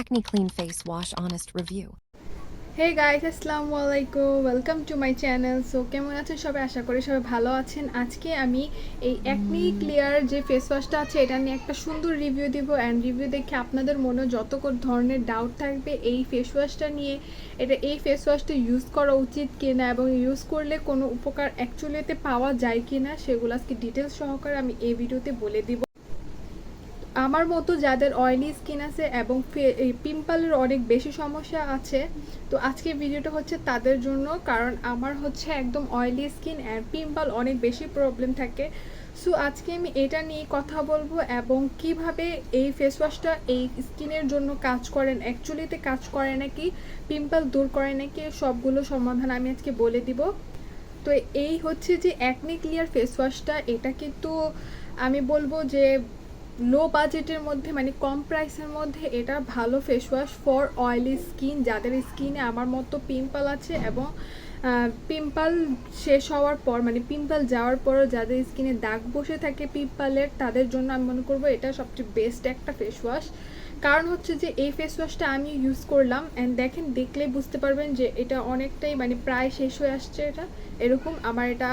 Acne Clean Face Wash Honest Review. Hey guys আসসালামু আলাইকুম welcome to my channel so কেমন আছেন সবাই? আশা করি সবাই ভালো আছেন। আজকে আমি এই অ্যাকনি ক্লিয়ার যে ফেস ওয়াশটা আছে, এটা নিয়ে একটা সুন্দর রিভিউ দিব অ্যান্ড রিভিউ দেখে আপনাদের মনে যত ধরনের ডাউট থাকবে, এই ফেস ওয়াশটা নিয়ে, এটা এই ফেস ওয়াশটা ইউজ করা উচিত কিনা এবং ইউজ করলে কোনো উপকার অ্যাকচুয়ালিতে পাওয়া যায় কিনা, সেগুলো আজকে ডিটেলস সহকারে আমি এই ভিডিওতে বলে দিব। আমার মতো যাদের অয়েলি স্কিন আছে এবং পিম্পলের অনেক বেশি সমস্যা আছে, তো আজকের ভিডিওটা হচ্ছে তাদের জন্য, কারণ আমার হচ্ছে একদম অয়েলি স্কিন অ্যান্ড পিম্পল অনেক বেশি প্রবলেম থাকে। সো আজকে আমি এটা নিয়ে কথা বলব এবং কীভাবে এই ফেস ওয়াশটা এই স্কিনের জন্য কাজ করেন অ্যাকচুয়ালিতে কাজ করে নাকি পিম্পল দূর করে নাকি, সবগুলো সমাধান আমি আজকে বলে দিব। তো এই হচ্ছে যে অ্যাকনি ক্লিয়ার ফেস ওয়াশটা এটা কিন্তু আমি বলব যে লো বাজেটের মধ্যে মানে কম প্রাইসের মধ্যে এটা ভালো face wash for oily skin যাদের স্কিনে আমার মতো পিম্পল আছে এবং পিম্পল শেষ হওয়ার পর মানে পিম্পল যাওয়ার পরও যাদের স্কিনে দাগ বসে থাকে পিম্পলের তাদের জন্য আমি মনে করব এটা সবচেয়ে বেস্ট একটা ফেস ওয়াশ কারণ হচ্ছে যে এই ফেস ওয়াশটা আমি ইউজ করলাম অ্যান্ড দেখেন দেখলে বুঝতে পারবেন যে এটা অনেকটাই মানে প্রায় শেষ হয়ে আসছে এটা। এরকম আমার এটা,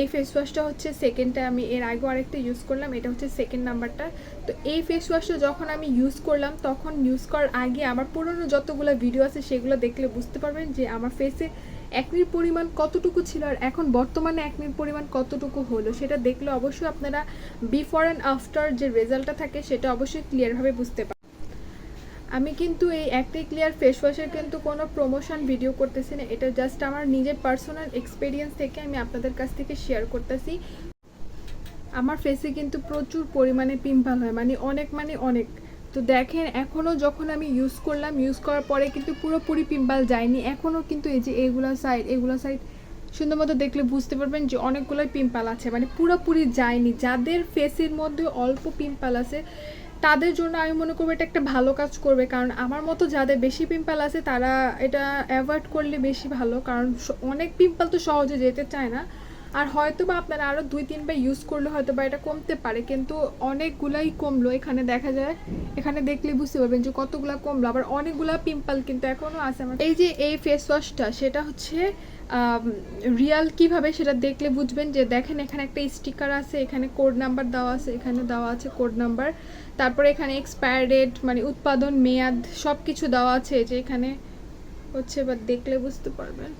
এই ফেস ওয়াশটা হচ্ছে সেকেন্ডটা আমি এর আগেও আরেকটা ইউজ করলাম, এটা হচ্ছে সেকেন্ড নাম্বারটা তো এই ফেস ওয়াশটা যখন আমি ইউজ করলাম, তখন ইউজ করার আগে আমার পুরনো যতগুলো ভিডিও আছে সেগুলো দেখলে বুঝতে পারবেন যে আমার ফেসে একনির পরিমাণ কতটুকু ছিল আর এখন বর্তমানে একনির পরিমাণ কতটুকু হলো সেটা দেখলে অবশ্যই আপনারা বিফোর অ্যান্ড আফটার যে রেজাল্টটা থাকে সেটা অবশ্যই ক্লিয়ারভাবে বুঝতে পারেন আমি কিন্তু এই অ্যাক্টি ক্লিয়ার ফেস ওয়াশের কিন্তু কোনো প্রমোশন ভিডিও করতেছি না। এটা জাস্ট আমার নিজের পার্সোনাল এক্সপিরিয়েন্স থেকে আমি আপনাদের কাছ থেকে শেয়ার করতেছি। আমার ফেসে কিন্তু প্রচুর পরিমাণে পিম্পল হয় মানে অনেক মানে অনেক। তো দেখেন এখনও যখন আমি ইউজ করলাম ইউজ করার পরে কিন্তু পুরোপুরি পিম্পল যায়নি। এখনও কিন্তু এই যে এগুলো সাইড এগুলো সাইড সুন্দর মতো দেখলে বুঝতে পারবেন যে অনেকগুলোই পিম্পল আছে। মানে পুরোপুরি যায়নি। যাদের ফেসের মধ্যে অল্প পিম্পল আছে তাদের জন্য আমি মনে করব এটা একটা ভালো কাজ করবে। কারণ আমার মতো যাদের বেশি পিম্পল আছে, তারা এটা অ্যাভয়েড করলে বেশি ভালো। কারণ অনেক পিম্পল তো সহজে যেতে চায় না। আর হয়তো বা আপনারা আরও দুই, তিনবার ইউজ করলে হয়তো বা এটা কমতে পারে, কিন্তু অনেকগুলাই কমলো এখানে দেখা যায়। এখানে দেখলে বুঝতে পারবেন যে কতগুলা কমলো, আবার অনেকগুলা পিম্পল কিন্তু এখনও আছে। আমার এই যে এই ফেস ওয়াশটা সেটা হচ্ছে রিয়াল কীভাবে সেটা দেখলে বুঝবেন যে দেখেন এখানে একটা স্টিকার আছে, এখানে কোড নাম্বার দেওয়া আছে, এখানে দেওয়া আছে কোড নাম্বার তারপরে এখানে এক্সপায়ার ডেট মানে উৎপাদন মেয়াদ সব কিছু দেওয়া আছে, যে এখানে হচ্ছে এবার দেখলে বুঝতে পারবেন।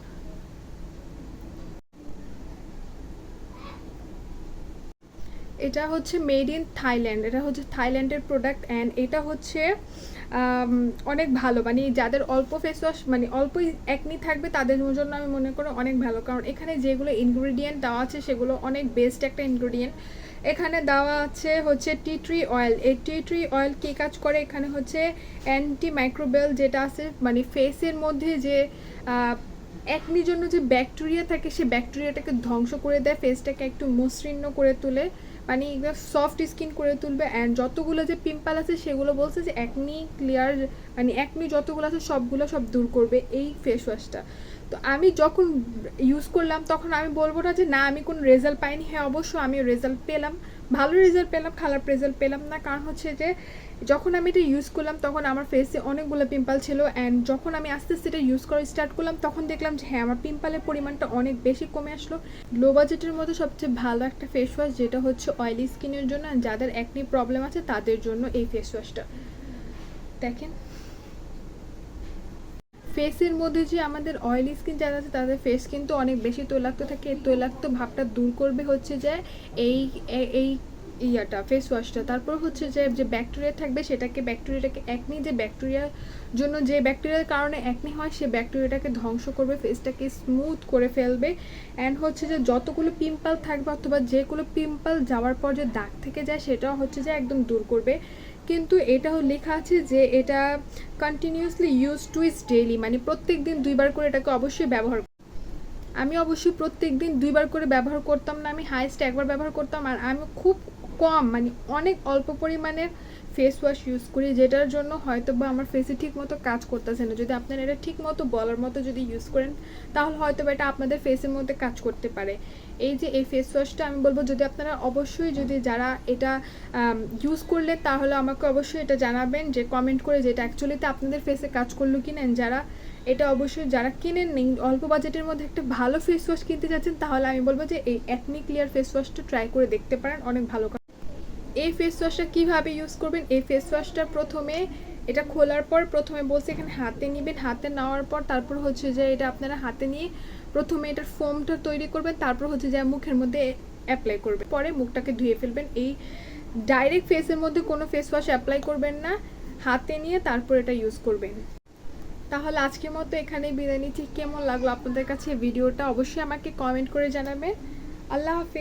এটা হচ্ছে মেড ইন থাইল্যান্ড এটা হচ্ছে থাইল্যান্ডের প্রোডাক্ট অ্যান্ড এটা হচ্ছে অনেক ভালো। মানে যাদের অল্প ফেস ওয়াশ মানে অল্প একনি থাকবে, তাদের জন্য আমি মনে করি অনেক ভালো। কারণ এখানে যেগুলো ইনগ্রিডিয়েন্ট দেওয়া আছে, সেগুলো অনেক বেস্ট একটা ইনগ্রিডিয়েন্ট এখানে দেওয়া আছে হচ্ছে টি ট্রি অয়েল এই টি ট্রি অয়েল কী কাজ করে? এখানে হচ্ছে অ্যান্টি মাইক্রোবেল যেটা আছে মানে ফেসের মধ্যে যে একনির জন্য যে ব্যাকটেরিয়া থাকে, সে ব্যাকটেরিয়াটাকে ধ্বংস করে দেয় ফেসটাকে একটু মসৃণ করে তোলে মানে একদম সফট স্কিন করে তুলবে। অ্যান্ড যতগুলো যে পিম্পল আছে, সেগুলো বলছে যে একনি ক্লিয়ার মানে একনি যতগুলো আছে, সবগুলো সব দূর করবে এই ফেস ওয়াশটা তো আমি যখন ইউজ করলাম, তখন আমি বলব না যে, না, আমি কোনো রেজাল্ট পাইনি। হ্যাঁ অবশ্য আমি রেজাল্ট পেলাম। ভালো রেজাল্ট পেলাম, খারাপ রেজাল্ট পেলাম না। কারণ হচ্ছে যে, যখন আমি এটা ইউজ করলাম, তখন আমার ফেসে অনেকগুলো পিম্পল ছিল অ্যান্ড যখন আমি আস্তে আস্তে এটা ইউজ করা স্টার্ট করলাম, তখন দেখলাম যে হ্যাঁ আমার পিম্পলের পরিমাণটা অনেক বেশি কমে আসলো। লো বাজেটের মধ্যে সবচেয়ে ভালো একটা ফেস ওয়াশ যেটা হচ্ছে অয়েলি স্কিনের জন্য যাদের একনি প্রবলেম আছে, তাদের জন্য এই ফেস ওয়াশটা দেখেন। ফেসের মধ্যে যে আমাদের অয়েলি স্কিন যারা আছে, তাদের ফেস কিন্তু অনেক বেশি তৈলাক্ত থাকে। এই তৈলাক্ত ভাবটা দূর করবে হচ্ছে যে এই এই ইয়াটা ফেস ওয়াশটা তারপর হচ্ছে যে যে ব্যাকটেরিয়া থাকবে, সেটাকে ব্যাকটেরিয়াটাকে একনি যে ব্যাকটেরিয়ার জন্য যে ব্যাকটেরিয়ার কারণে একনি হয়, সে ব্যাকটেরিয়াটাকে ধ্বংস করবে ফেসটাকে স্মুথ করে ফেলবে। অ্যান্ড হচ্ছে যে যতগুলো পিম্পল থাকবে, অথবা যেগুলো পিম্পল যাওয়ার পর যে দাগ থেকে যায়, সেটাও হচ্ছে যে একদম দূর করবে। কিন্তু এটাও লেখা আছে যে এটা continuously use to is daily মানে প্রত্যেক দিন দুইবার করে এটাকে অবশ্যই ব্যবহার আমি অবশ্যই প্রত্যেক দিন দুইবার করে ব্যবহার করতাম না, আমি হাইস্ট একবার ব্যবহার করতাম, আর আমি খুব কম মানে অনেক অল্প পরিমাণের ফেস ওয়াশ ইউজ করি, যেটার জন্য হয়তো বা আমার ফেসে ঠিক মতো কাজ করতেছে না। যদি আপনারা এটা ঠিক মতো বলার মতো যদি ইউজ করেন, তাহলে হয়তো বা এটা আপনাদের ফেসের মধ্যে কাজ করতে পারে। এই যে এই ফেস ওয়াশটা আমি বলব, যদি আপনারা অবশ্যই যদি যারা এটা ইউজ করলে, তাহলে আমাকে অবশ্যই এটা জানাবেন যে কমেন্ট করে যে এটা অ্যাকচুয়ালিতে আপনাদের ফেসে কাজ করল কি না যারা এটা অবশ্যই, যারা কিনেন নেই, অল্প বাজেটের মধ্যে একটা ভালো ফেস ওয়াশ কিনতে যাচ্ছেন, তাহলে আমি বলব যে এই অ্যাকনি ক্লিয়ার ফেস ওয়াশটা ট্রাই করে দেখতে পারেন, অনেক ভালো এই ফেস ওয়াশটা কীভাবে ইউজ করবেন? এই ফেস ওয়াশটা প্রথমে, এটা খোলার পর প্রথমে বলছে এখানে হাতে নেবেন, হাতে নেওয়ার পর তারপর হচ্ছে যে এটা আপনারা হাতে নিয়ে প্রথমে এটার ফোমটা তৈরি করবেন, তারপর হচ্ছে যে মুখের মধ্যে অ্যাপ্লাই করবেন। পরে মুখটাকে ধুয়ে ফেলবেন। এই ডাইরেক্ট ফেসের মধ্যে কোনো ফেস ওয়াশ অ্যাপ্লাই করবেন না, হাতে নিয়ে তারপর এটা ইউজ করবেন। তাহলে আজকের মতো এখানে বিদায় নিচ্ছি। কেমন লাগল আপনাদের কাছে ভিডিওটা অবশ্যই আমাকে কমেন্ট করে জানাবেন। আল্লাহ হাফিজ।